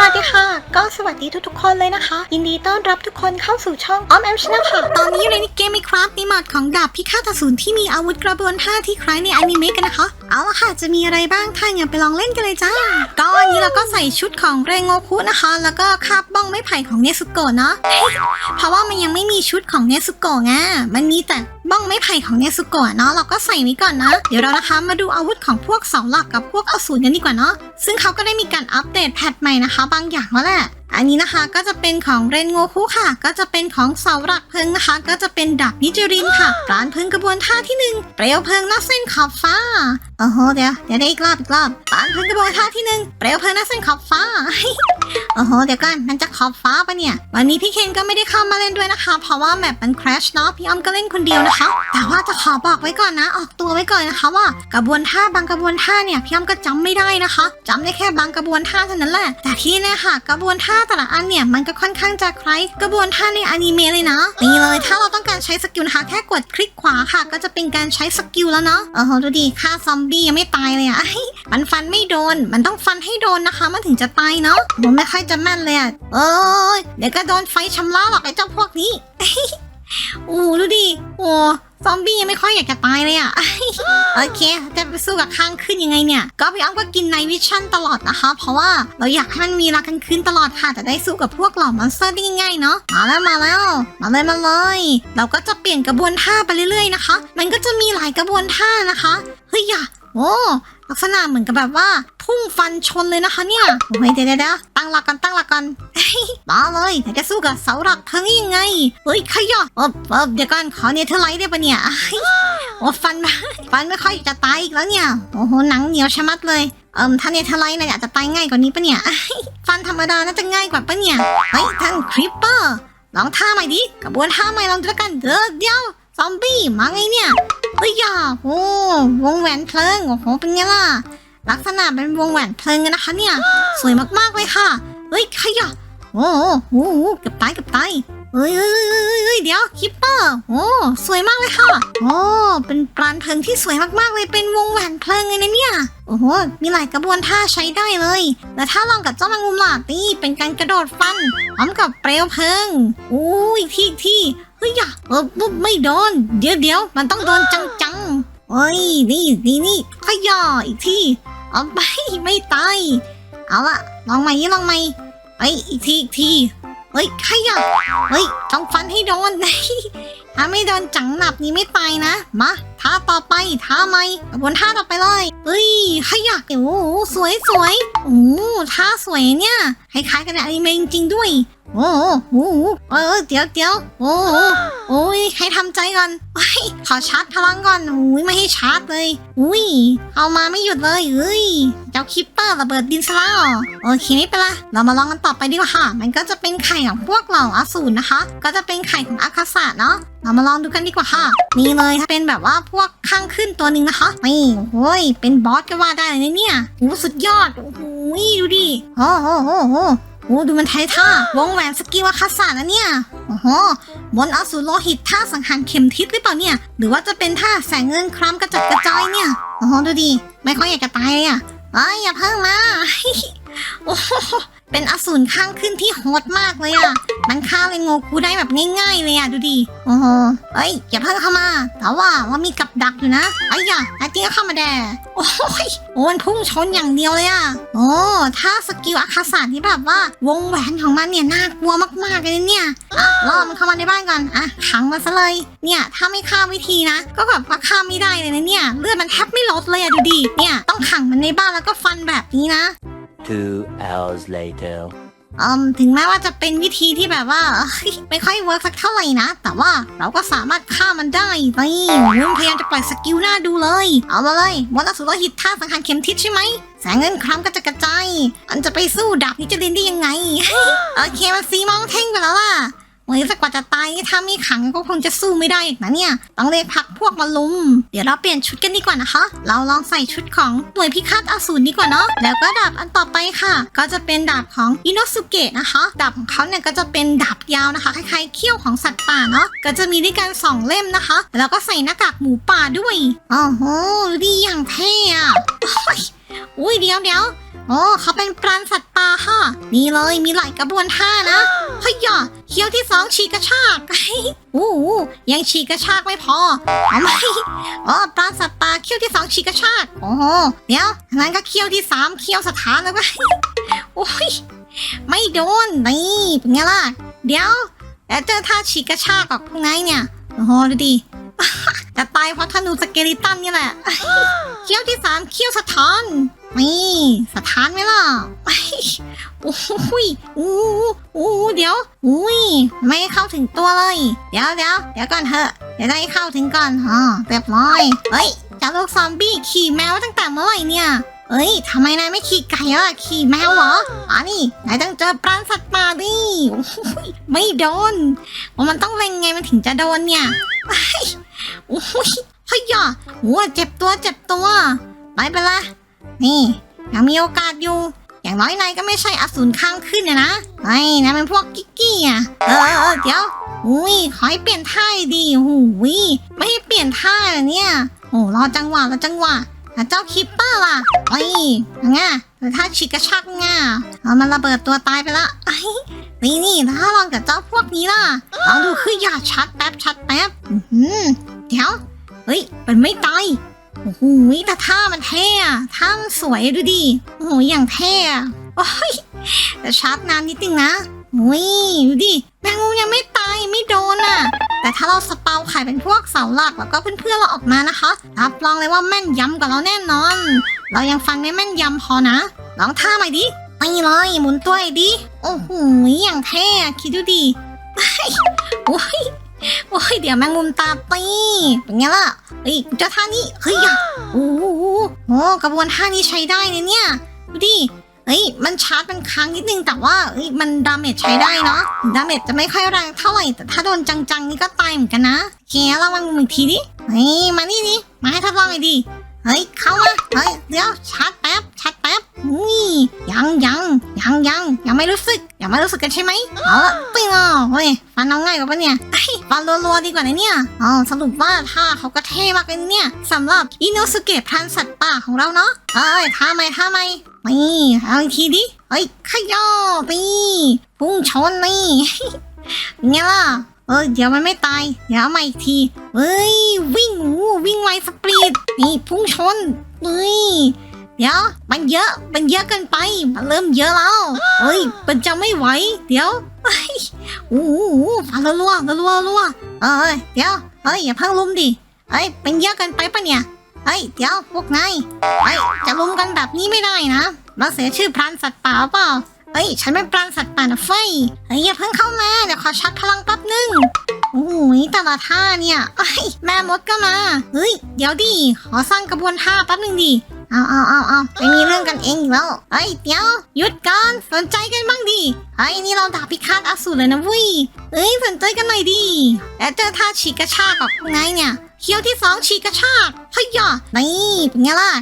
สวัสดีค่ะ ก็สวัสดีทุกๆคนเลยนะคะ ยินดีต้อนรับทุกคนเข้าสู่ช่องออมแอมชนะค่ะ ตอนนี้อยู่ในเกมมีครับในหมอดของดาบพิฆาตอสูรที่มีอาวุธกระบวนท่าที่คล้ายในอนิเมะกันนะคะ เอาละค่ะจะมีอะไรบ้างถ้าอย่างนั้นไปลองเล่นกันเลยจ้าก็อันนี้เราก็ใส่ชุดของเรโงคุนะคะ แล้วก็คาบบ้องไม้ไผ่ของเนซุโกะเนาะเพราะว่ามันยังไม่มีชุดของเนซุโกะไงมันมีแต่ บ้องไม้ไผ่ของเนซุโกะเนาะเราก็ใส่ไว้ก่อนนะ เดี๋ยวเรานะคะมาดูอาวุธของพวกเสาหลักกับพวกอสูรกันดีกว่าเนาะซึ่งเขาก็ได้มีการอัปเดตแพทใหม่นะคะ บางอย่างแล้วแหละ อันนี้นะคะก็จะเป็นของเรนโงคุค่ะ ก็จะเป็นของเสาหลักเพลิงนะคะ ก็จะเป็นดาบนิจรินค่ะการเพลิงกระบวนท่าที่หนึ่งเปลวเพลิงนอกเส้นขอบฟ้าโอ้โหเดี๋ยวเดี๋ยวได้อีกรอบอีกรอบการเพลิงกระบวนท่าที่หนึ่งเปลวเพลิงนอกเส้นขอบฟ้าโอ้โหเดี๋ยวก่อนมันจะขอบฟ้าปะเนี่ย วันนี้พี่เคนก็ไม่ได้เข้ามาเล่นด้วยนะคะ เพราะว่าแมปมัน crash เนาะพี่อ้อมก็เล่นคนเดียวนะคะ แต่ว่าจะขอบอกไว้ก่อนนะ ออกตัวไว้ก่อนนะคะว่ากระบวนท่าบางกระบวนท่าเนี่ยพี่อ้อมก็จำไม่ได้นะคะจำได้แค่บางกระบวนท่าเท่านั้นแหละแต่ที่แน่ค่ะกระบวนท่าแต่ละอันเนี่ยมันก็ค่อนข้างจะคล้ายกระบวนท่าในอนิเมะเลยนะนี่เลยถ้าเราต้องการใช้สกิลนะคะแค่กดคลิกขวาค่ะ ก็จะเป็นการใช้สกิลแล้วเนาะโอ้โหดูดิฆ่าซอมบี้ยังไม่ตายเลยอะมันฟันไม่โดน มันต้องฟันให้โดนนะคะ มันถึงจะตายเนาะผมไม่ค่อยจะแม่นเลยอะเอ้ยเดี๋ยวก็โดนไฟชำระหรอกไอ้เจ้าพวกนี้อู้ดูดิโอ้ ซอมบี้ยังไม่ค่อยอยากจะตายเลยอะโอเค จะไปสู้กับข้างขึ้นยังไงเนี่ย ก็พี่อ้อมก็กินไนวิชั่นตลอดนะคะ เพราะว่าเราอยากให้มันมีเวลากลางคืนตลอดค่ะจะได้สู้กับพวกเหล่ามอนสเตอร์ได้ง่ายๆเนาะ มาแล้วมาแล้ว มาเลยมาเลย เราก็จะเปลี่ยนกระบวนท่าไปเรื่อยๆนะคะ มันก็จะมีหลายกระบวนท่านะคะ เฮ้ยอย่าโอ้ ลักษณะเหมือนกับแบบว่า พุ่งฟันชนเลยนะคะเนี่ยโอ้ยเดี๋ยวเดี๋ยวเดี๋ยวตั้งหลักกันตั้งหลักกันมาเลยเดี๋ยวจะสู้กับเสาหลักเพิ่งยังไงเฮ้ยขยะเออเออเดี๋ยวก่อนขอเนเธอร์ไลท์ได้ปะเนี่ยโอ้ฟันฟันไม่ค่อยจะตายอีกแล้วเนี่ยโอ้โหหนังเหนียวชะมัดเลยเอิมถ้าเนเธอร์ไลท์นะอาจจะตายง่ายกว่านี้ปะเนี่ยฟันธรรมดาน่าจะง่ายกว่าปะเนี่ยเฮ้ยท่านคริปเปอร์ลองท่าใหม่ดิกระบวนท่าใหม่ลองดูแล้วกันเดี๋ยว ซอมบี้มาไงเนี่ยเฮ้ยอย่าโอ้วงแหวนเพลิงโอ้โหเป็นไงล่ะ ลักษณะเป็นวงแหวนเพลิงนนะคะเนี่ย สวยมากๆเลยค่ะเฮ้ยขยะโอ้โหโอ้เกือบตายเกือบตายเฮ้ยเฮ้ยเฮ้ยเฮ้ยเดี๋ยวคิปเปอร์โอ้สวยมากเลยค่ะโอ้เป็นปราณเพลิงที่สวยมากๆเลยเป็นวงแหวนเพลิงเลยนะเนี่ยโอ้โหมีหลายกระบวนท่าใช้ได้เลยแต่ถ้าลองกับเจ้าแมงมุมล่ะนี่เป็นการกระโดดฟันพร้อมกับเปลวเพลิงอู้อีกทีอีกที เฮ้ยอย่าเออปุ๊บไม่โดน เดี๋ยวเดี๋ยวมันต้องโดนจังๆเฮ้ยนี่นี่นี่ขย่ออีกทีเอาไปไม่ตายเอาละลองใหม่นี่ลองใหม่เฮ้ยอีกทีอีกทีเฮ้ยขยับเฮ้ยต้องฟันให้โดน ถ้าไม่โดนจังหนับนี้ไม่ตายนะมาท่าต่อไปท่าใหม่บนท่าต่อไปเลยเฮ้ยขยับโอ้โหสวยสวยโอ้ท่าสวยเนี่ยคล้ายๆกันในอนิเมะจริงๆด้วยโอ้โหเออเดี๋ยวเดี๋ยวโอ้โหโอ้ยให้ทำใจก่อนเฮ้ขอชาร์จพลังก่อนอุ้ยไม่ให้ชาร์จเลย อุ้ยเอามาไม่หยุดเลยเอ้ยเจ้าคิปเปอร์ระเบิดดินสลาโอเคไม่เป็นไรเรามาลองกันต่อไปดีกว่าค่ะ มันก็จะเป็นไข่ของพวกเหล่าอสูรนะคะ ก็จะเป็นไข่ของอาคาสะเนาะเรามาลองดูกันดีกว่าค่ะ นี่เลยเป็นแบบว่าพวกข้างขึ้นตัวหนึ่งนะคะนี่โอ้ยเป็นบอสก็ว่าได้เลยเนี่ยโอ้สุดยอดโอ้โหดูดิโอ้โหโอ้โหโอ้ดูมันไทท่าวงแหวนสกิลอาคาสานะเนี่ยโอ้โหบนอสูรโลหิตท่าสังหารเข็มทิศหรือเปล่าเนี่ย หรือว่าจะเป็นท่าแสงเงินครามกระจัดกระจายเนี่ยโอ้โหดูดิไม่ค่อยอยากจะตายเลยอะเอ้ยอย่าเพิ่งมาโอ้โห เป็นอสูรข้างขึ้นที่โหดมากเลยอะ มันฆ่าเลยโงกูได้แบบง่ายๆเลยอะดูดิ โอ้โหเอ้ยอย่าเพิ่งเข้ามา แต่ว่าว่ามีกับดักอยู่นะไอ้ยอย่าไอ้จี๊ยเข้ามาแด่โอ้ยโอ้มันพุ่งชนอย่างเดียวเลยอะ โอ้ ถ้าสกิลอาคาสาที่แบบว่า วงแหวนของมันเนี่ยน่ากลัวมากๆเลยเนี่ยอะล่อมันเข้ามาในบ้านก่อน อะขังมันซะเลย เนี่ยถ้าไม่ฆ่าวิธีนะ ก็แบบว่าฆ่าไม่ได้เลยนะเนี่ย เลือดมันแทบไม่ลดเลยอะดูดิ เนี่ยต้องขังมันในบ้านแล้วก็ฟันแบบนี้นะ Two hours later. อืมถึงแม้ว่าจะเป็นวิธีที่แบบว่า ไม่ค่อยเวิร์กสักเท่าไหร่นะ แต่ว่าเราก็สามารถฆ่ามันได้นี่มันพยายามจะปล่อยสกิลหน้าดูเลย เอามาเลยมดอสุรหิตท่าสังหารเข็มทิศใช่ไหม แสงเงินครามก็จะกระจายมันจะไปสู้ดาบนิจลินได้ยังไง โอเคมันซีมองเท่งไปแล้วล่ะ เมื่อสักกว่าจะตายถ้าไม่ขังก็คงจะสู้ไม่ได้อีกนะเนี่ย ต้องเรียกพักพวกมาลุม เดี๋ยวเราเปลี่ยนชุดกันดีกว่านะคะ เราลองใส่ชุดของหน่วยพิฆาตอสูรดีกว่าเนาะ แล้วก็ดาบอันต่อไปค่ะ ก็จะเป็นดาบของอินโนสุเกะนะคะ ดาบของเขาเนี่ยก็จะเป็นดาบยาวนะคะ คล้ายๆเขี้ยวของสัตว์ป่าเนาะ ก็จะมีด้วยกันสองเล่มนะคะ แล้วก็ใส่หน้ากากหมูป่าด้วยโอ้โหดีอย่างเท่อะ อุ้ยเดี๋ยวเดี๋ยวโอ้เขาเป็นปราณสัตว์ป่าค่ะนี่เลยมีหลายกระบวนท่านะเฮ้ยย่าเคี้ยวที่สองฉีกกระชากอู้หูยังฉีกกระชากไม่พอเอาไมอ๋อปราสัตว์ป่าเคี้ยวที่สองฉีกกระชากโอ้โหเดี๋ยวงั้นก็เคี้ยวที่สามเคี้ยวสถานเลยไปโอ้ยไม่โดนนี่เป็นไงล่ะเดี๋ยวแล้วเจอท่าฉีกกระชากกับพวกนายเนี่ยโอ้โหดูดิจะตายเพราะธนูสเกลิตันนี่แหละเคี้ยวที่สามเคี้ยวสะท้อน นี่สะท้านไหมล่ะโอ้ยอู้อู้เดี๋ยวอุ้ยไม่เข้าถึงตัวเลย เดี๋ยวเดี๋ยวเดี๋ยวก่อนเถอะเดี๋ยวได้เข้าถึงก่อนอ๋อเรียบร้อยเฮ้ยเจ้าลูกซอมบี้ขี่แมวตั้งแต่เมื่อไหร่เนี่ยเอ้ยทำไมนายไม่ขี่ไก่อะขี่แมวเหรออ๋อนี่นายต้องเจอปราณสัตว์ป่าดิไม่โดนว่ามันต้องเล็งไงมันถึงจะโดนเนี่ยเฮ้ยโอ้ยเฮ้ยอะโอ้เจ็บตัวเจ็บตัวไม่เป็นไร นี่ยังมีโอกาสอยู่ อย่างน้อยนายก็ไม่ใช่อสูรข้างขึ้นนะนะไอ้นายเป็นพวกกิ๊กกี้อะเออเออเดี๋ยวอุ้ยขอให้เปลี่ยนท่าดีหูยไม่ให้เปลี่ยนท่าเนี่ยโอ้รอจังหวะรอจังหวะแต่เจ้าคิปเปอร์ล่ะไอ้ยังไงแต่ถ้าฉีกกระชักง่าเอามันระเบิดตัวตายไปละไอ้นี่นี่ถ้าลองกับเจ้าพวกนี้ล่ะลองดูคืออย่าชัดแป๊บชัดแป๊บเดี๋ยวเฮ้ยมันไม่ตาย โอ้โหแต่ท่ามันเท่อะท่ามันสวยดูดิ โอ้โห อย่างเท่อะโอ้ยแต่ชาร์จนานนิดนึงนะโอ้ยดูดิ แมงมุมยังไม่ตายไม่โดนอะแต่ถ้าเราสเปาไข่เป็นพวกเสาหลักแล้วก็เพื่อนๆเราออกมานะคะ รับรองเลยว่าแม่นยำกว่าเราแน่นอน เรายังฟังไม่แม่นยำพอนะ ลองท่าใหม่ดิไปเลยหมุนตัวไอ้ดิ โอ้โหอย่างเท่คิดดูดิโอ้ย โอ้ยเดี๋ยวแมงมุมตาตีเป็นไงล่ะเฮ้ยเจ้าท่านี้เฮ้ยอะโอ้โหโอ้กระบวนท่านี้ใช้ได้นะเนี่ยดูดิเฮ้ยมันชาร์จเป็นครั้งนิดนึงแต่ว่าเฮ้ยมันดาเมจใช้ได้เนาะดาเมจจะไม่ค่อยแรงเท่าไหร่แต่ถ้าโดนจังๆนี่ก็ตายเหมือนกันนะโอเคลองแมงมุมอีกทีดิเฮ้ยมานี่ดิมาให้ทดลองหน่อยดิ เฮ้ยเข้ามาเฮ้ยเดี๋ยวชาร์จแป๊บชาร์จแป๊บอุ้ยยังยังยังยังยังไม่รู้สึกยังไม่รู้สึกกันใช่ไหมเอาละปิ้งอะเฮ้ยฟันเอาง่ายกว่าปะเนี่ยฟันรัวๆดีกว่านะเนี่ยอ๋อสรุปว่าท่าเขาก็เท่มากเลยเนี่ยสำหรับอินโนสุเกะพรันสัตว์ป่าของเราเนาะเอ้ยท่าไหมท่าไหมนี่เอาอีกทีดิเฮ้ยขย่อนี่พุ่งชนนี่เป็นไงล่ะ เออเดี๋ยวมันไม่ตาย เดี๋ยวมาอีกทีเฮ้ย วิ่งอู้วิ่งไวสปรีดนี่พุ่งชนเฮ้ยเดี๋ยวมันเยอะมันเยอะเกินไป มันเริ่มเยอะแล้วเฮ้ยมันจะไม่ไหวเดี๋ยวเฮ้ยอู้หูฟันรัวรัวรัวเอ้ยเดี๋ยวเฮ้ยอย่าพิ่งลุมดิเฮ้ยเป็นเยอะเกินไปปะเนี่ยเฮ้ยเดี๋ยวพวกนายเฮ้ยจะลุมกันแบบนี้ไม่ได้นะเราเสียชื่อพรานสัตว์ป่าเปล่า เฮ้ย ฉันเป็นพรานสัตว์ป่านะเฟยเฮ้ยอย่าเพิ่งเข้ามา เดี๋ยวขอชักพลังแป๊บนึงโอ้โหแต่ละท่าเนี่ยเฮ้ยแม่มดก็มา เฮ้ย เดี๋ยวดิ ขอสร้างกระบวนท่าแป๊บนึงดิ เอาเอาเอาเอาไม่มีเรื่องกันเองอีกแล้วเฮ้ย เดี๋ยว หยุดก่อนสนใจกันบ้างดิเฮ้ย นี่เราดาบพิฆาตอสูรเลยนะเวุ้ยเอ้ย สนใจกันหน่อยดิแล้วเจอท่าฉีกกระชากกับไงเนี่ย เคี้ยวที่สองฉีกกระชากเฮ้ยย่ะนี่เป็นไงล่ะ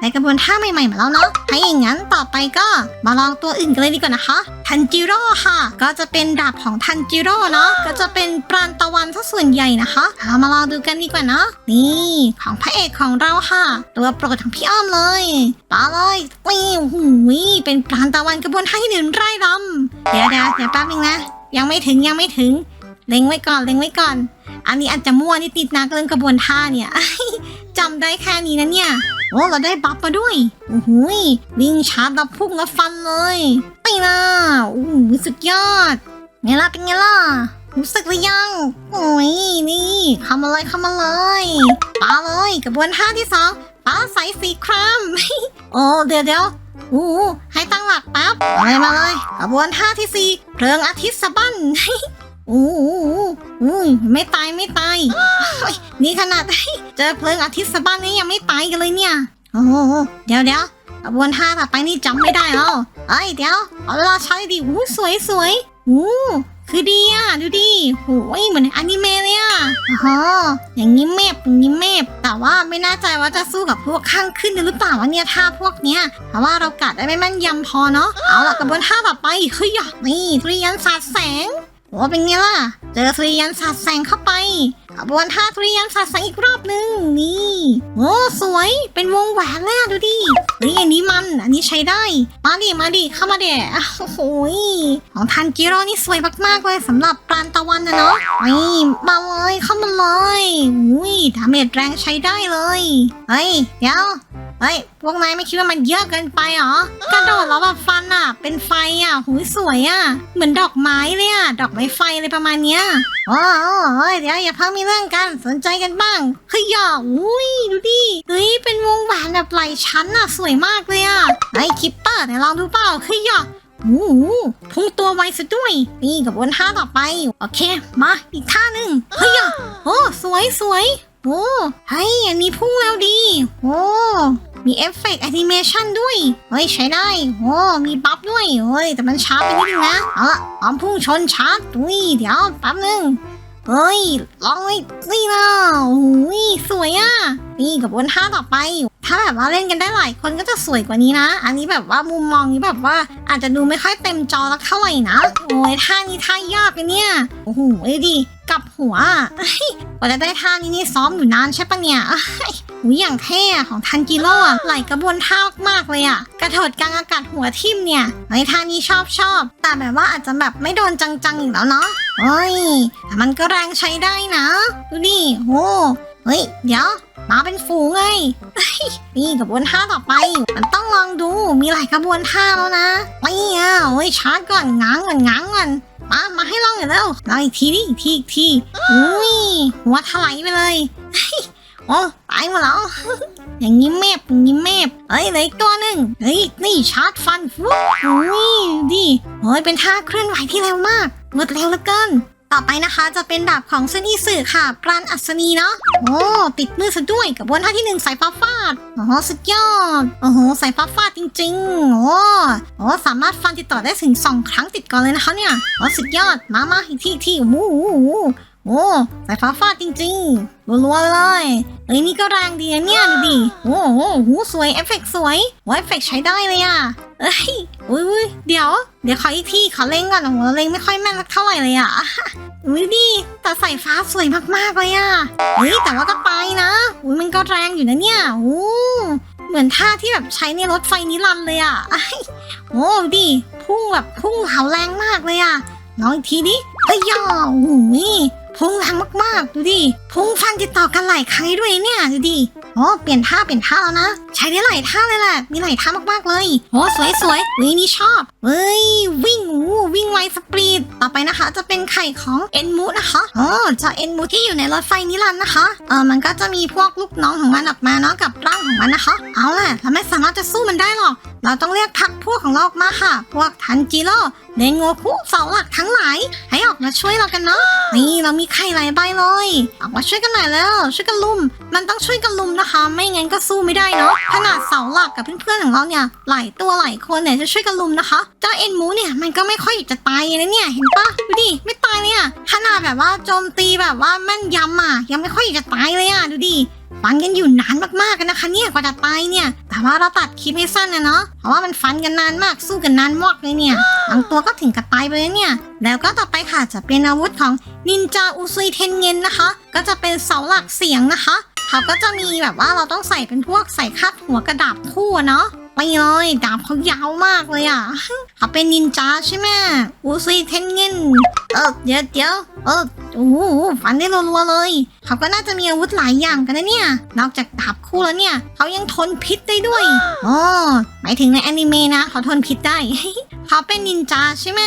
ในกระบวนท่าใหม่ๆมาแล้วเนาะถ้าอย่างนั้นต่อไปก็มาลองตัวอื่นกันเลยดีกว่านะคะทันจิโร่ค่ะ ก็จะเป็นดาบของทันจิโร่เนาะก็จะเป็นปราณตะวันซะส่วนใหญ่นะคะเอามาลองดูกันดีกว่าเนาะนี่ของพระเอกของเราค่ะ ตัวโปรดของพี่อ้อมเลยปาเลยนี่โอ้โหเป็นปราณตะวันกระบวนท่าที่หนึ่งไร่รำเดี๋ยวเดี๋ยวเดี๋ยวแป๊บนึงนะยังไม่ถึงยังไม่ถึง เล็งไว้ก่อนเล็งไว้ก่อน อันนี้อาจจะมั่วนิดนิดๆนะเรื่องกระบวนท่าเนี่ยจำได้แค่นี้นะเนี่ย โอ้เราได้บัฟมาด้วยโอ้โหวิ่งชาร์จแล้วพุ่งแล้วฟันเลยไปนะโอ้สุดยอดไงล่ะเป็นไงล่ะรู้สึกหรือยัง โอ้ยนี่เข้ามาเลยเข้ามาเลยปาเลยกระบวนท่าที่สองปาใส่สีครามโอ้เดี๋ยวเดี๋ยวโอ้ให้ตั้งหลักแป๊บมาเลยมาเลยกระบวนท่าที่สี่เพลิงอาทิตย์สะบั้น โอ้หอุ้ยไม่ตายไม่ตายนี่ขนาดเจอเพลิงอาทิตย์สะบั้นนี่ยังไม่ตายกันเลยเนี่ย โอ้โหเดี๋ยวเดี๋ยวกระบวนท่าต่อไปนี่จำไม่ได้แล้วเอ้ยเดี๋ยวเอาเวลาใช้ดิอู้สวยสวยอู้คือดีอะดูดิโอ้ยเหมือนอนิเมะเลยอะอ๋ออย่างนี้เมฟอย่างนี้เมฟแต่ว่าไม่แน่ใจว่าจะสู้กับพวกข้างขึ้นได้หรือเปล่าวะเนี่ยท่าพวกเนี้ยเพราะว่าเรากัดได้ไม่แม่นยำพอเนาะเอาล่ะกระบวนท่าต่อไปเฮ้ยนี่ทุเรียนสาดแสง โอ้เป็นไงล่ะ เจอสุริยันสาดแสงเข้าไปขบวนท่าทุริยันศาสตร์อีกรอบหนึ่งนี่โอ้สวยเป็นวงแหวนเลยดูดิเฮ้ยอันนี้มัน อันนี้ใช้ได้ มาดิมาดิเข้ามาเดะโอ้โหยของทันจิโร่นี่สวยมากๆเลยสำหรับปราณตะวันนะเนาะนี่มาเลยเข้ามาเลยอุ้ยดาเมจแรงใช้ได้เลยเฮ้ยเดี๋ยว เฮ้ยพวกนายไม่คิดว่ามันเยอะเกินไปเหรอกระโดดแล้วแบบฟันอะ เป็นไฟอะหูยสวยอะ เหมือนดอกไม้เลยอะดอกไม้ไฟเลยประมาณเนี้ยโอ้โหเฮ้ยเดี๋ยวอย่าเพิ่งมีเรื่องกันสนใจกันบ้างเฮ้ยอย่าอุ้ยดูดิเฮ้ยเป็นวงแหวนแบบไหลชั้นอะ สวยมากเลยอะไอ้คิปเปอร์ไหนลองดูเปล่าเฮ้ยอย่าโอ้โหพุ่งตัวไวซะด้วย นี่กับบนท่าต่อไป โอเค มาอีกท่าหนึ่งเฮ้ยอย่าโอ้สวยสวยโอ้เฮ้ยอันนี้พุ่งแล้วดี โอ้ มีเอฟเฟกต์แอนิเมชันด้วย เฮ้ย ใช้ได้ โอ้มีบัฟด้วย เฮ้ย แต่มันช้าไปนิดนึงนะ เอาละพร้อมพุ่งชนช้าร์จอุ้ย เดี๋ยวแป๊บนึง เฮ้ย ลองเลยนี่นะโอ้ย สวยอะ นี่กับบนท่าต่อไป ถ้าแบบว่าเล่นกันได้หลายคนก็จะสวยกว่านี้นะ อันนี้แบบว่ามุมมองนี้แบบว่าอาจจะดูไม่ค่อยเต็มจอสักเท่าไหร่นะ โอ้ยท่านี้ท่ายากเลยเนี่ย โอ้โหดิ กลับหัวกว่าจะได้ท่านี้นี่ซ้อมอยู่นานใช่ปะเนี่ยหูอย่างเท่ของทันจิโร่ไหลกระบวนท่ามากๆเลยอะกระโดดกลางอากาศหัวทิ่มเนี่ยไอ้ท่านี้ชอบชอบ แต่แบบว่าอาจจะแบบไม่โดนจังๆอีกแล้วเนาะเฮ้ยมันก็แรงใช้ได้นะ ดูดิโหเฮ้ย เดี๋ยว มาเป็นฝูงไง นี่กระบวนท่าต่อไป มันต้องลองดู มีหลายกระบวนท่าแล้วนะไม่อะโอ้ยชาก่อนง้างก่อนง้างก่อน มามาให้ลองหน่อยเร็วลองอีกทีดิอีกทีอีกทีอุ้ยหัวถลายไปเลยโอ้ตายหมาแล้วอย่างนี้แมบอย่างนี้แมบเอ้ยเหลืออีกตัวหนึ่งเฮ้ยนี่ชาร์จฟันฟูอุ้ยดิโอ้ยเป็นท่าเคลื่อนไหวที่เร็วมากรวดเร็วเหลือเกิน ต่อไปนะคะจะเป็นดาบของเซนอีสึค่ะ ปราณอัศนีเนาะ โอ้ ติดมือซะด้วยกับบนท่าที่หนึ่งสายฟ้าฟาด โอ้สุดยอด โอ้โหสายฟ้าฟาดจริง ๆ โอ้โอ้สามารถฟันติดต่อได้ถึงสองครั้งติดก่อนเลยนะคะเนี่ย โอ้สุดยอด มามาอีกที่อีกที่โอ้โห โอ้สายฟ้าฟาดจริงๆรัวๆเลยเอ้ยนี่ก็แรงดีนะเนี่ยดูดิโอ้โหหูสวยเอฟเฟกต์สวยโอ้เอฟเฟกต์ใช้ได้เลยอะเอ้ยอุ้ยอุ้ยเดี๋ยว เดี๋ยวขออีกที่ขอเล่งก่อนโอ้โหเล่งไม่ค่อยแม่นสักเท่าไหร่เลยอะอุ้ยดิแต่สายฟ้าสวยมากๆเลยอะเฮ้ยแต่ว่าก็ไปนะอุ้ยมันก็แรงอยู่นะเนี่ยโอ้เหมือนท่าที่แบบใช้ในรถไฟนิรันดร์เลยอะอ้ายโอ้ดิพุ่งแบบพุ่งเหาแรงมากเลยอะลองอีกทีดิเอ้ยย่อโอ้โห พุงแรงมากๆ ดูดิ พุงฟันติดต่อกันหลายครั้งด้วยเนี่ยดูดิ โอ้ เปลี่ยนท่าเปลี่ยนท่าแล้วนะ ใช้ได้หลายท่าเลยแหละ มีหลายท่ามากๆเลย โอ้สวยสวยวินี่ชอบ เฮ้ย วิ่งอู้วิ่งไวสปรีด ต่อไปนะคะ จะเป็นไข่ของเอ็นมูนะคะอ๋อจะเอ็นมูที่อยู่ในรถไฟนิรันดร์นะคะ เออมันก็จะมีพวกลูกน้องของมันออกมาเนาะกับร่างของมันนะคะ เอาล่ะเราไม่สามารถจะสู้มันได้หรอก เราต้องเรียกพักพวกของเราออกมาค่ะ พวกทันจิโร่เดนโงคุเสาหลักทั้งหลาย ให้ออกมาช่วยเรากันเนาะ นี่เรามีไข่หลายใบเลยออกมาช่วยกันหน่อยแล้วช่วยกันลุม มันต้องช่วยกันลุมนะคะ ไม่งั้นก็สู้ไม่ได้เนาะขนาดเสาหลักกับเพื่อนๆของเราเนี่ยหลายตัวหลายคนเนี่ยจะช่วยกันลุมนะคะเจ้าเอ็นมูเนี่ยมันก็ไม่ค่อยอยากจะตายเลยนะเนี่ยเห็นปะดูดิไม่ตายเลยอะขนาดแบบว่าโจมตีแบบว่าแม่นยำอะยังไม่ค่อยอยากจะตายเลยอะดูดิ ฟันกันอยู่นานมากๆกันนะคะเนี่ยกว่าจะตายเนี่ย แต่ว่าเราตัดคลิปให้สั้นนะเนาะเพราะว่ามันฟันกันนานมากสู้กันนานมากเลยเนี่ยบางตัวก็ถึงกับตายไปเลยเนี่ย แล้วก็ต่อไปค่ะจะเป็นอาวุธของนินจาอุซุยเทนเงินนะคะ ก็จะเป็นเสาหลักเสียงนะคะเขาก็จะมีแบบว่าเราต้องใส่เป็นพวกใส่คาดหัวกระดาบคู่เนาะ ไปเลยดาบเขายาวมากเลยอะเขาเป็นนินจาใช่ไหมอุซุยเทนเงินเออเดี๋ยวเดี๋ยวเออโอ้โหฟันได้รัวๆเลยเขาก็น่าจะมีอาวุธหลายอย่างกันนะเนี่ยนอกจากดาบคู่แล้วเนี่ยเขายังทนพิษได้ด้วยอ๋อหมายถึงในแอนิเมะนะเขาทนพิษได้เขาเป็นนินจาใช่ไหม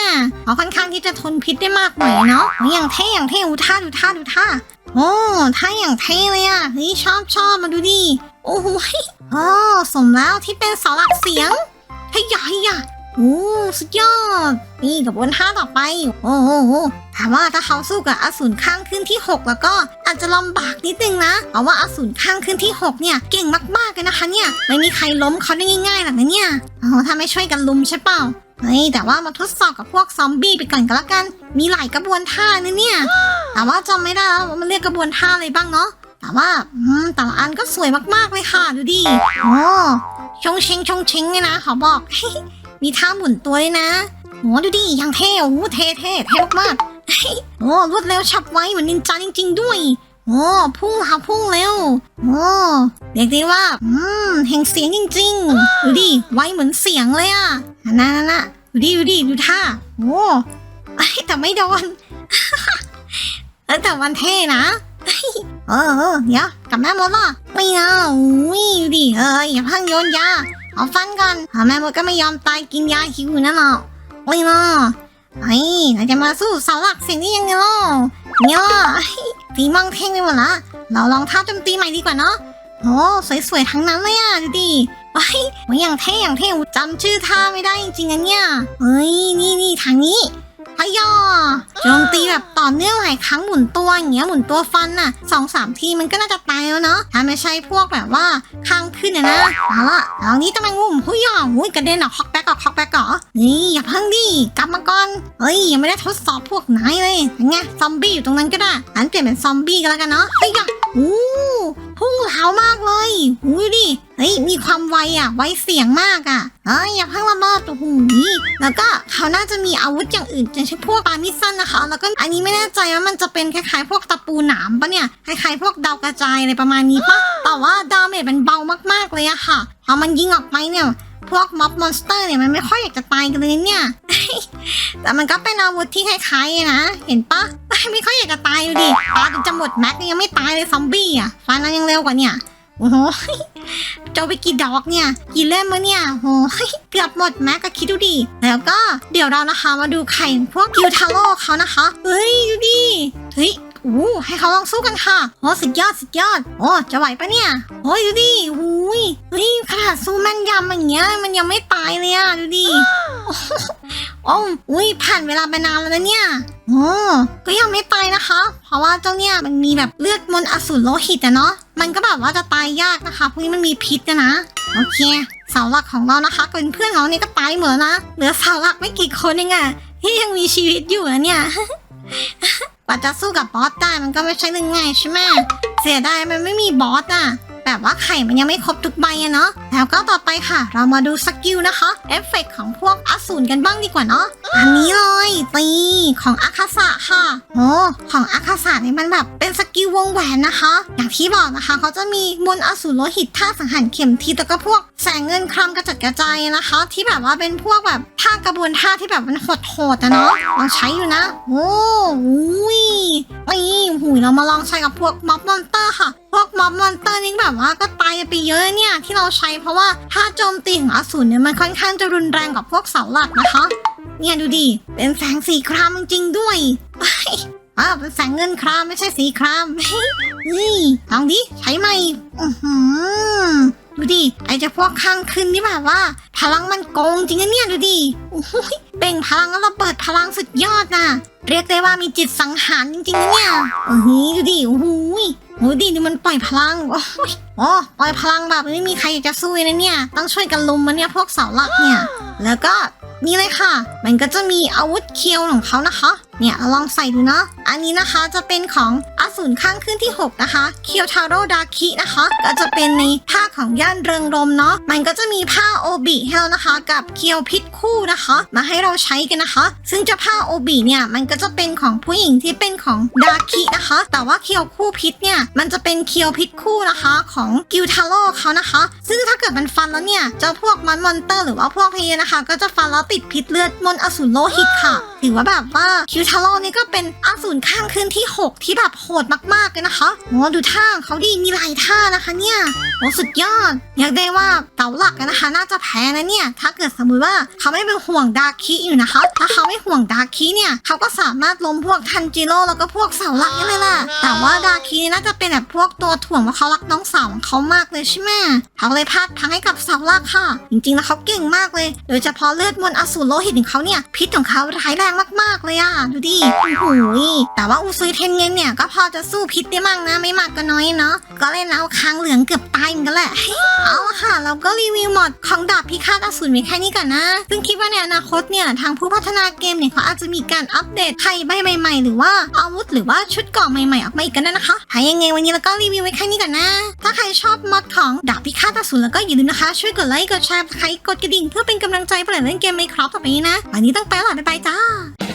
เขาค่อนข้างที่จะทนพิษได้มากหน่อยเนาะอย่างเท่อย่างเท่ดูท่าดูท่าดูท่าโอ้ท่าอย่างเท่เลยอะเฮ้ยชอบชอบมาดูดิ โอ้โหยอ๋อสมแล้วที่เป็นเสาหลักเสียงให้ใหญ่ะโอ้สุดยอด นี่กับบนท่าต่อไป โอ้โหแต่ว่าถ้าเขาสู้กับอสูรข้างขึ้นที่ 6 แล้วก็อาจจะลำบากนิดนึงนะเพราะว่าอสูรข้างขึ้นที่ 6 เนี่ยเก่งมากๆเลยนะคะเนี่ย ไม่มีใครล้มเขาได้ง่ายๆหรอกนะเนี่ยโอ๋อถ้าไม่ช่วยกันลุมใช่เปล่าเฮ้ยแต่ว่ามาทดสอบกับพวกซอมบี้ไปก่อนก็แล้วกัน มีหลายกระบวนท่านะเนี่ย แต่ว่าจำไม่ได้แล้วมันเรียกกระบวนท่าอะไรบ้างเนาะ แต่ว่าอืมแต่ละอันก็สวยมากๆเลยค่ะดูดิโอ้ชงเชงชงเชงเลยนะขาบอก มีท่าหมุนตัวเลยนะโอ้ดูดิยังเท่โอ้เท่เท่เท่มากๆโอ้รวดเร็วฉับไวเหมือนนินจาจริง ๆ ด้วยโอ้โอ้พุ่งค่ะพุ่งเร็วโอ้เรียกได้ว่า อืมแห่งเสียงจริงๆดูดิไวเหมือนเสียงเลยอะนั่นน่ะดูดิดูดิดูท่าโอ้ไอ้ยแต่ไม่โดนเออแต่มันเท่นะ เออเออเดี๋ยวกลับแม่มดล่ะไม่เอาอุ้ยดูดิเอออย่าพังโยนยาเอาฟันก่อนหาแม่มดก็ไม่ยอมตายกินยาหิวนั่นหรอกไม่นาะไอ้เราจะมาสู้เสาหลักเสียงได้ยังไงล่ะเนี่ยตีมองเท่งไปหมดละเราลองท่าโจมตีใหม่ดีกว่าเนาะโอ้สวยๆทั้งนั้นเลยอะดูดิไอ้ยโอ้ยอย่างเท่อย่างเท่จำชื่อท่าไม่ได้จริงๆนะเนี่ยเฮ้ยนี่นี่ทางนี้ พยอโจมตีแบบต่อเนื่องหลายครั้งหมุนตัวอย่างเงี้ยหมุนตัวฟันน่ะสองสามทีมันก็น่าจะตายแล้วเนาะถ้าไม่ใช่พวกแบบว่าข้างขึ้นนะนะเอาละตอนนี้ตะแมงมุมผู้ยออุ้ยกระเด็นออกฮอกแบ็กออกฮอกแบ็กเหรอนี่อย่าเพิ่งดิกลับมาก่อนเฮ้ยยังไม่ได้ทดสอบพวกนายเลยยังไงซอมบี้อยู่ตรงนั้นก็ได้อันเปลี่ยนเป็นซอมบี้กันแล้วกันเนาะเฮ้ยอย่าอู้ พุ่งเหลามากเลยหูยดิเฮ้ยมีความไวอะ ไวเสียงมากอะเอ้ยอย่าเพิ่งละเมิดตัวหูยแล้วก็เขาน่าจะมีอาวุธอย่างอื่นอย่างเช่นพวกปามิสันนะคะ แล้วก็อันนี้ไม่แน่ใจว่ามันจะเป็นคล้ายๆ พวกตะปูหนามปะเนี่ยคล้ายๆพวกดาวกระจายอะไรประมาณนี้ปะแต่ว่าดาเมจมันเบามากๆเลยอะค่ะพอมันยิงออกไปเนี่ย พวกม็อบมอนสเตอร์เนี่ยมันไม่ค่อยอยากจะตายกันเลยเนี่ย แต่มันก็เป็นอาวุธที่คล้ายๆนะ เห็นปะไม่ค่อยอยากจะตายอยู่ดิตาจะหมดแม็กยังไม่ตายเลยซอมบี้อะฟันนั้นยังเร็วกว่าเนี่ยโอ้โหเจ้าไปกี่ดอกเนี่ย กี่เล่มมาเนี่ยโอ้โหเกือบหมดแม็กก็คิดดูดิ แล้วก็เดี๋ยวเรานะคะมาดูไข่พวกกิวทาโร่เขานะคะ เฮ้ย ดูดิ เฮ้ย อู้ให้เขาลองสู้กันค่ะโอ้สุดยอดสุดยอด โอ้จะไหวปะเนี่ยโอ้ยดูดิหูยเฮ้ยขนาดสู้แม่นยำอย่างเงี้ย มันยังไม่ตายเลยอะดูดิโอ้อุ้ยผ่านเวลาไปนานแล้วนะเนี่ยโอ้ก็ยังไม่ตายนะคะ เพราะว่าเจ้าเนี่ยมันมีแบบเลือดมนอสูรโลหิตอะเนาะมันก็แบบว่าจะตายยากนะคะพราะนี้มันมีพิษนะ โอเคเสาหลักของเรานะคะเป็นเพื่อนเราเนี่ยก็ตายหมดแล้วนะเหลือเสาหลักไม่กี่คนเองอะที่ยังมีชีวิตอยู่นะเนี่ย ว่าจะสู้กับบอสได้มันก็ไม่ใช่เรื่องง่ายใช่ไหมเสียดายมันไม่มีบอสอะ แบบว่าไข่มันยังไม่ครบทุกใบอะเนาะแล้วก็ต่อไปค่ะ เรามาดูสกิลนะคะเอฟเฟกต์ของพวกอสูรกันบ้างดีกว่าเนาะอันนี้เลยตีของอาคาสะค่ะโอ้ของอาคาสะนี่มันแบบเป็นสกิลวงแหวนนะคะ อย่างที่บอกนะคะเขาจะมีมนอสูรโลหิตท่าสังหารเข็มทิศแล้วก็พวกแสงเงินครามกระจัดกระจายนะคะ ที่แบบว่าเป็นพวกแบบท่ากระบวนท่าที่แบบมันโหดๆนะเนาะลองใช้อยู่นะ โอ้อุ้ยนี่หูยเรามาลองใช้กับพวกม็อบมอนเตอร์ค่ะ พวกม็อบมอนเตอร์นี่แบบว่าก็ตายไปเยอะเนี่ย ที่เราใช้เพราะว่าถ้าโจมตีของอสูรเนี่ยมันค่อนข้างจะรุนแรงกว่าพวกเสาหลักนะคะ เนี่ยดูดิเป็นแสงสีครามจริงด้วยอ้าวเป็นแสงเงินครามไม่ใช่สีครามนี่ลองดิใช้ไหมอือหือดูดิไอ้เจ้าพวกข้างขึ้นนี่แบบว่า พลังมันโกงจริงนะเนี่ยดูดิโอ้ยเบ่งพลังแล้วระเบิดพลังสุดยอดนะเรียกได้ว่ามีจิตสังหารจริงๆนะเนี่ยโอ้โหดูดิโอ้โหย โอ้โหดิดูมันปล่อยพลังโอ้ยโอ้ปล่อยพลังแบบไม่มีใครอยากจะสู้เลยนะเนี่ย ต้องช่วยกันลุมมันเนี่ยพวกเสาหลักเนี่ย แล้วก็นี่เลยค่ะ มันก็จะมีอาวุธเคียวของเขานะคะ เนี่ยเราลองใส่ดูเนาะ อันนี้นะคะจะเป็นของอสูรข้างขึ้นที่ 6 นะคะ เคียวทาโร่ดาคินะคะ ก็จะเป็นในผ้าของย่านเริงรมเนาะ มันก็จะมีผ้าโอบิให้เรานะคะ กับเคียวพิษคู่นะคะ มาให้เราใช้กันนะคะ ซึ่งจะผ้าโอบิเนี่ยมันก็จะเป็นของผู้หญิงที่เป็นของดาคินะคะ แต่ว่าเคียวคู่พิษเนี่ยมันจะเป็นเคียวพิษคู่นะคะของกิวทาโร่เขานะคะ ซึ่งถ้าเกิดมันฟันแล้วเนี่ยเจ้าพวกมอนมอนเตอร์หรือว่าพวกเพยนะคะ ก็จะฟันแล้วติดพิษเลือดมนอสูรโลหิตค่ะ ถือว่าแบบว่าคิวทารอนี่ก็เป็นอสูรข้างขึ้นที่ 6 ที่แบบโหดมากๆเลยนะคะโอ้ดูท่าเขาดีมีหลายท่านะคะเนี่ย โอ้สุดยอดอยากได้ว่าเต่าหลักนะคะ น่าจะแพ้นะเนี่ย ถ้าเกิดสมมติว่าเขาไม่เป็นห่วงดาคิอยู่นะคะ ถ้าเขาไม่ห่วงดาคิเนี่ย เขาก็สามารถล้มพวกทันจิโร่แล้วก็พวกเสาหลักได้เลยล่ะ แต่ว่าดาคินี่น่าจะเป็นแบบพวกตัวถ่วงว่าเขารักน้องสาวของเขามากเลยใช่ไหมเขาเลยพลาดพลังให้กับเสาหลักค่ะ จริงๆแล้วเขาเก่งมากเลย โดยเฉพาะเลือดมนอสูรโลหิตของเขาเนี่ย พิษของเขาร้ายแรงมากๆเลยอะดูดิโอ้โหแต่ว่าอูซุยเทนเงินเนี่ยก็พอจะสู้พิษได้มั่งนะไม่มากก็น้อยเนาะก็เล่นเอาค้างเหลืองเกือบตายกันแหละ เอาละค่ะ เราก็รีวิวหมดของดาบพิฆาตอสูรมีแค่นี้ก่อนนะ ซึ่งคิดว่าในอนาคตเนี่ย ทางผู้พัฒนาเกมเนี่ยเขาอาจจะมีการอัปเดตไพ่ใบใหม่ๆ หรือว่าอาวุธหรือว่าชุดเกราะใหม่ๆ ออกมาอีกกันนะคะ ถ้ายังไงวันนี้เราก็รีวิวไว้แค่นี้ก่อนนะ ถ้าใครชอบมอดของดาบพิฆาตอสูรแล้วก็อย่าลืมนะคะ ช่วยกดไลค์ กดแชร์ใครกดกระดิ่งเพื่อเป็นกำลังใจเพื่อเล่นเกมไม่ครอบต่อไปนี้นะ วันนี้ต้องไปล้วบ๊ายบายจ้า